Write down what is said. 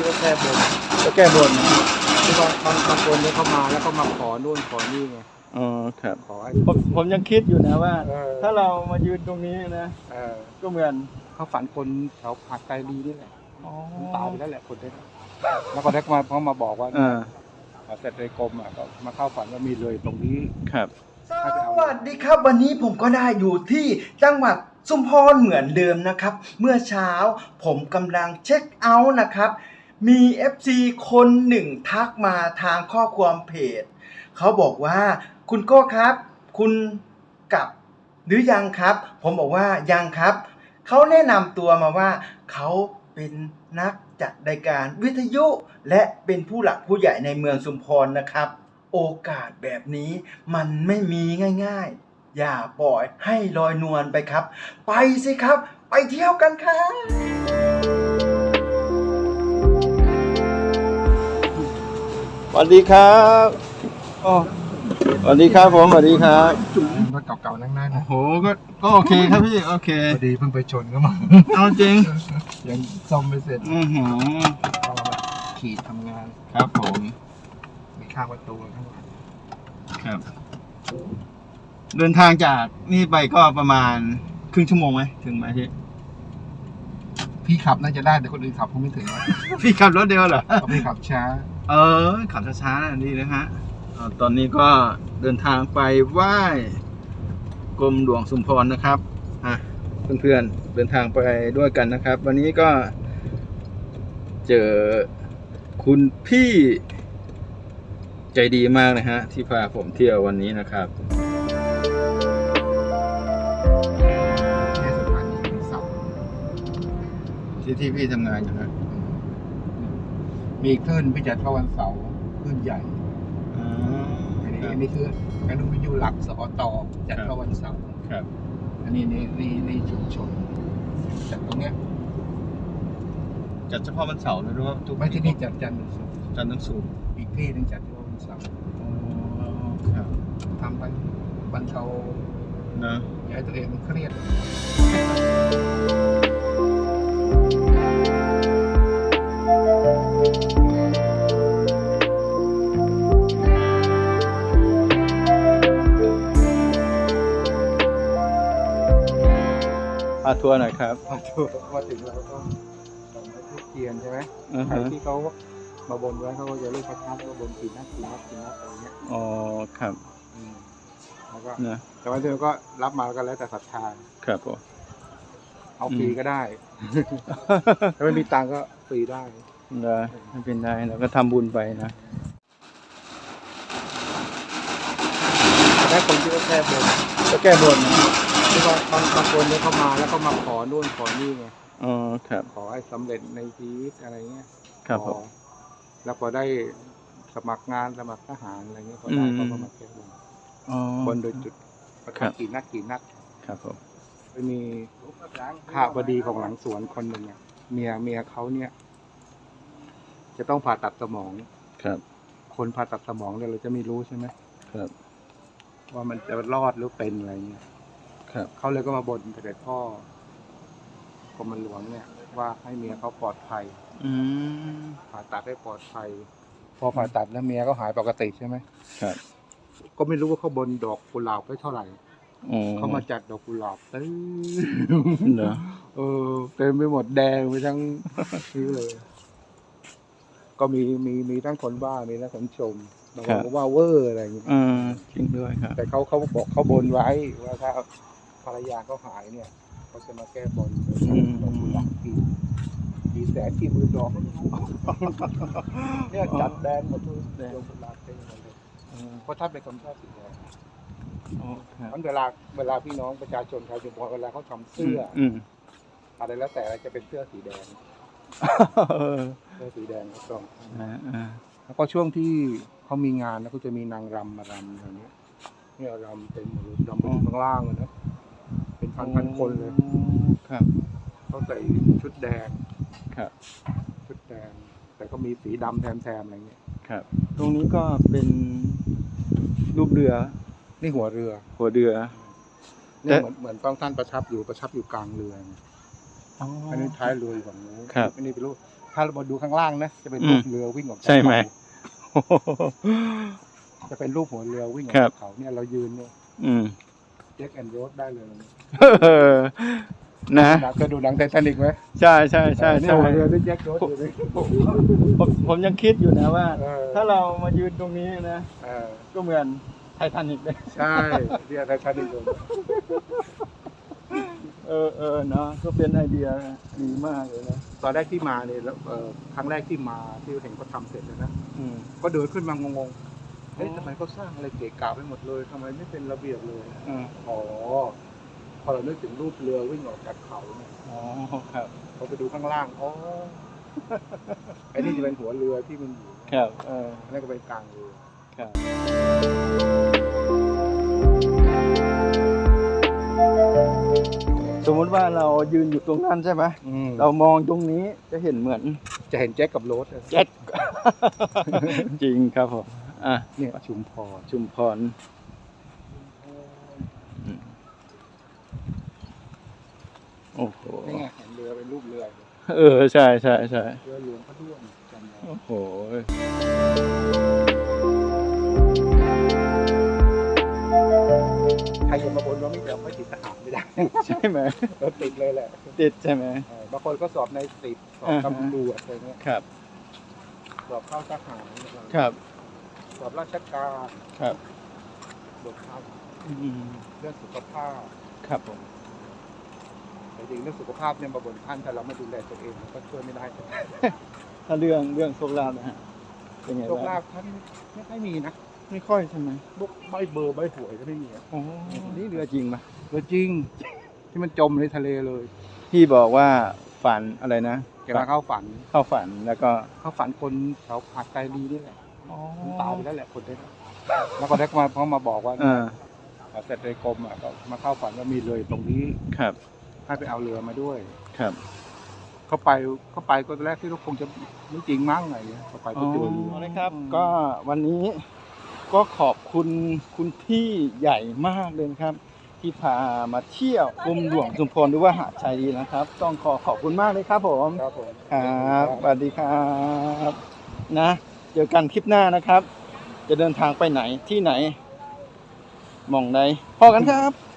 ที่ว่าแก้บนก็แก้บนนะที่ว่าบางบางคนเนี่ยเขามาแล้วก็มาขอนู่นขอนี่ไงอ๋อครับขอให้ผมผมยังคิดอยู่นะว่า เออถ้าเรามายืนตรงนี้นะ เออก็เหมือนเขาฝันคนแถวผักไตรลีนี่แหละอ๋อตายไปแล้วแหละคนเด็กแล้วก็ได้มาเขามาบอกว่าอ่าเสร็จเลยกรมอะก็มาเข้าฝันว่ามีเลยตรงนี้ ครับ สวัสดีครับวันนี้ผมก็ได้อยู่ที่จังหวัดสุมพรเหมือนเดิมนะครับ เมื่อเช้าผมกำลังเช็คเอาท์นะครับ มี FC คนหนึ่งทักมาทางข้อความเพจเขาบอกว่าคุณโก้ครับ คุณกลับหรือยังครับ ผมบอกว่ายังครับ เขาแนะนำตัวมาว่าเขาเป็นนักจัดรายการวิทยุและเป็นผู้หลักผู้ใหญ่ในเมืองสุมพรนะครับ โอกาสแบบนี้มันไม่มีง่าย ๆ อย่าปล่อยให้ลอยนวลไปครับ ไปสิครับ ไปเที่ยวกันครับ สวัสดีครับอ๋อสวัสดีครับผมสวัสดีครับรถเก่าๆนั่งได้นะโหก็ก็โอเคครับพี่โอเค พอดีเพิ่งไปชนก็มา เอาจริงยังซ่อมไม่เสร็จอือหือเอามาขี่ทำงานครับผมมีข้างประตูข้างหลังครับ เดินทางจากนี่ไปก็ประมาณครึ่งชั่วโมงไหมถึงไหมพี่ พี่ขับน่าจะได้แต่คนอื่นขับคงไม่ถึงนะพี่ขับรถเดียวเหรอเพราะพี่ขับช้า เออขับช้าๆนะดีนะฮะออตอนนี้ก็เดินทางไปไหว้กรมหลวงสุมพรนะครับอะเพื่อนๆเดินทางไปด้วยกันนะครับ วันนี้ก็เจอคุณพี่ใจดีมากนะฮะ ที่พาผมเที่ยววันนี้นะครับที่ที่พี่ทำงานอยู่นะ มีคลื่นพี่จัดเข้าวันเสาร์คลื่นใหญ่อ๋ออันนี้ครับอันนี้คือการดูวิทยุหลักสอตจัดเข้าวันเสาร์ครับ อันนี้นี่นี่นี่ชุมชนจัดตรงเนี้ยจัดเฉพาะวันเสาร์หรือว่าทุกไม่ที่นี่จัดจันทร์ถึงศุกร์จันทร์ถึงศุกร์อีกที่หนึงจัดเฉพาะวันเสาร์อ๋อครับทำไปบรรเทานะอย่าให้ตัวเองมันเครียด พาทัวร์หน่อยครับพอถูกมาถึงเราก็ต้องดอกไม้ทูบเทียนใช่ไหมอือใครฮะ ที่เขามาบนไว้เขาก็จะเรียกพระทับว่าบนกี่นัดกี่นัดกี่นัดอะไรเงี้ยอ๋อครับอืมแล้วก็นะแต่ว่าเธอก็รับมาแล้วก็แล้วแต่ศรัทธาครับผม เอาฟรีก็ได้ถ้าไม่มีตังค์ก็ฟรีได้ได้ไม่เป็นไรเราก็ทำบุญไปนะแต่คนที่ว่าแก้บนก็แก้บนนะ ที่ว่าบางบางคนเนี่ยเขามาแล้วก็มาขอนู่นขอนี่ไงอ๋อครับ ขอให้สำเร็จในชีวิตอะไรเงี้ยครับขผอม แล้วพอได้สมัครงานสมัครทหารอะไรเงี้ยพอได้อืมเขาก็มาแก้บนอ๋อบนโดยจุดประครัทัดบกี่นัดกี่นัดครับผมจะมีข้าบดีของหลังสวนคนหนึ่งอะเมียเมียเขาเนี่ย จะต้องผ่าตัดสมอง ครับคนผ่าตัดสมองเนี่ยเราจะไม่รู้ใช่ไหมครับ ว่ามันจะรอดหรือเป็นอะไรเงี้ย ครับ เขาเลยก็มาบ่นเสด็จพ่อกรมหลวงเนี่ย ว่าให้เมียเขาปลอดภัยอืมผ่าตัดให้ปลอดภัย พอผ่าตัดแล้วเมียก็หายปกติใช่ไหมครับก็ไม่รู้ว่าเขาบนดอกกุหลาบไว้เท่าไหร่อ๋อเขามาจัดดอกกุหลาบเต็มเหรอเออเต็มไปหมดแดงไปทั้งนี้เลย ก็มีมีมีทั้งคนบ้ามีทั้งคนชมบางคนก็ว่าเวอร์อะไรอย่างเงี้ยอ่าจริงด้วยครับ แต่เขาเขาบอกเขาบนไว้ว่าถ้า ภรรยาเขาหายเนี่ยเขาจะมาแก้บนโดยการดอกกุหลาบกี่กี่แสนกี่หมื่นดอกเนี่ยจัดแดงหมดทุกดอกกุหลาบเต็มหมดเลยเออเพราะท่านเป็นคนชอบสีแดงอ๋อครับเพราะเวลาเวลาพี่น้องประชาชนชาวชุมพรเวลาเขาทำเสื้อออืมอะไรแล้วแต่จะเป็นเสื้อสีแดงเออเสื้อสีแดงก็ต้องอ่าอ่าแล้วก็ช่วงที่เขามีงานแล้วก็จะมีนางรำมารำอย่างนี้เนี่ยรำเต็มหมดเลยรำไปถึงข้างล่างเลยนะเป็น พันพันๆคนเลยครับเขาใส่ชุดแดงครับ ชุดแดง แต่ก็มีสีดำแทมๆอะไรเงี้ยครับ ตรงนี้ก็เป็นรูปเรือนี่หัวเรือ หัวเรือเนี่ยเหมือนเหมือนต้องท่านประทับอยู่ประทับอยู่กลางเรือไงอ๋ออันนี้ท้ายเรืออยู่ฝั่งนู้นครับอันนี้เป็นรูปถ้าเราดูข้างล่างนะจะเป็นอืมรูปเรือวิ่งออกจากใช่ไหมเขาจะเป็นรูปหัวเรือวิ่งออกครัจาบกเขาเนี่ยเรายืนเนี่ยอืมเจ็คแอนด์โรดได้เลยเออนะ เคยดูหนังไททานิกไหมใช่ใช่ใช่เนี่ยใช่หัวเรือที่แจ็คโรดอยู่เลยผมผมยังคิดอยู่นะว่า เออถ้าเรามายืนตรงนี้นะ เออก็เหมือนไททานิกเลย ใช่เรือไททานิกเลยเออเออเนาะก็เป็นไอเดียดีมากเลยนะตอนแรกที่มาเนี่ยแล้วเอ่อครั้งแรกที่มาที่เห็นเขาทำเสร็จแล้วนะ อืมก็เดินขึ้นมางงๆ เฮ้ยทำไมเขาสร้างอะไรเก๋กาไปหมดเลยทำไมไม่เป็นระเบียบเลยอืมอ๋อพอเรานึกถึงรูปเรือวิ่งออกจากเขาเนี่ยอ๋อครับ พอไปดูข้างล่างอ๋อไอ้นี่จะเป็นหัวเรือที่มันอยู่ครับ เอออันนั่นก็เป็นกลางเรือ ครับ สมมุติว่าเรายืนอยู่ตรงนั้นใช่ไหมเรามองตรงนี้จะเห็นเหมือนจะเห็นแจ็คกับโรสอะ เจ็ด จริงครับผม อะเนี่ยชุมพรชุมพรอืมโอ้โหนี่ไงเห็นเรือเป็นรูปเรือเออใช่ใช่ใช่เรือหลวงพระด้วงจำได้โอ้โหใครจะมาบนว่าไม่เดี๋ยวไม่ติดทหารไม่ได้ใช่ไหมเราติดเลยแหละติดใช่ไหมเออบางคนก็สอบในสิบสอบอ่าฮะตำรวจอะไรเงี้ยครับ สอบเข้าทหารครับ สอบราชการครับบทเข้าอืมเรื่องสุขภาพครับผมแต่จริงเรื่องสุขภาพเนี่ยมาบนท่านถ้าเราไม่ดูแลตัวเองมันก็ช่วยไม่ได้ถ้าเรื่องเรื่องโชคลาภนะฮะเป็นไงโชคลาบ้างภท่านไม่ค่อยมีนะไม่ค่อยใช่ไหมบุกใบเบอร์ใบหวยก็ไม่มีอะโอ้นี่เรือจริงปะเรือจริง ที่มันจมในทะเลเลยพี่บอกว่าฝันอะไรนะแกมาเข้าฝันเข้าฝันแล้วก็เข้าฝันคนแถวหาดไกลีนี่แหละ มันตายไปแล้วแหละคนนี้แล้วก็ได้มาเขามาบอกว่าอ่าเสร็จเลยกรมอะก็มาเข้าฝันว่ามีเรือตรงนี้ครับให้ไปเอาเรือมาด้วย ครับเขาไปเขาไปก็ตอนแรกที่เราคงจะไม่จริงมั้งอะไรเงี้ยเขาไปก็เจอเรืออนะครับ ก็วันนี้ก็ขอบคุณคุณพี่ใหญ่มากเลยนะครับ ที่พามาเที่ยวกรมหลวงชุมพรหรือว่าหาดชัยดีนะครับ ต้องขอขอบคุณมากเลยครับผม ครับผม ครับสวัสดีครับนะ เจอกันคลิปหน้านะครับ จะเดินทางไปไหนที่ไหนมองใดพอกันครับ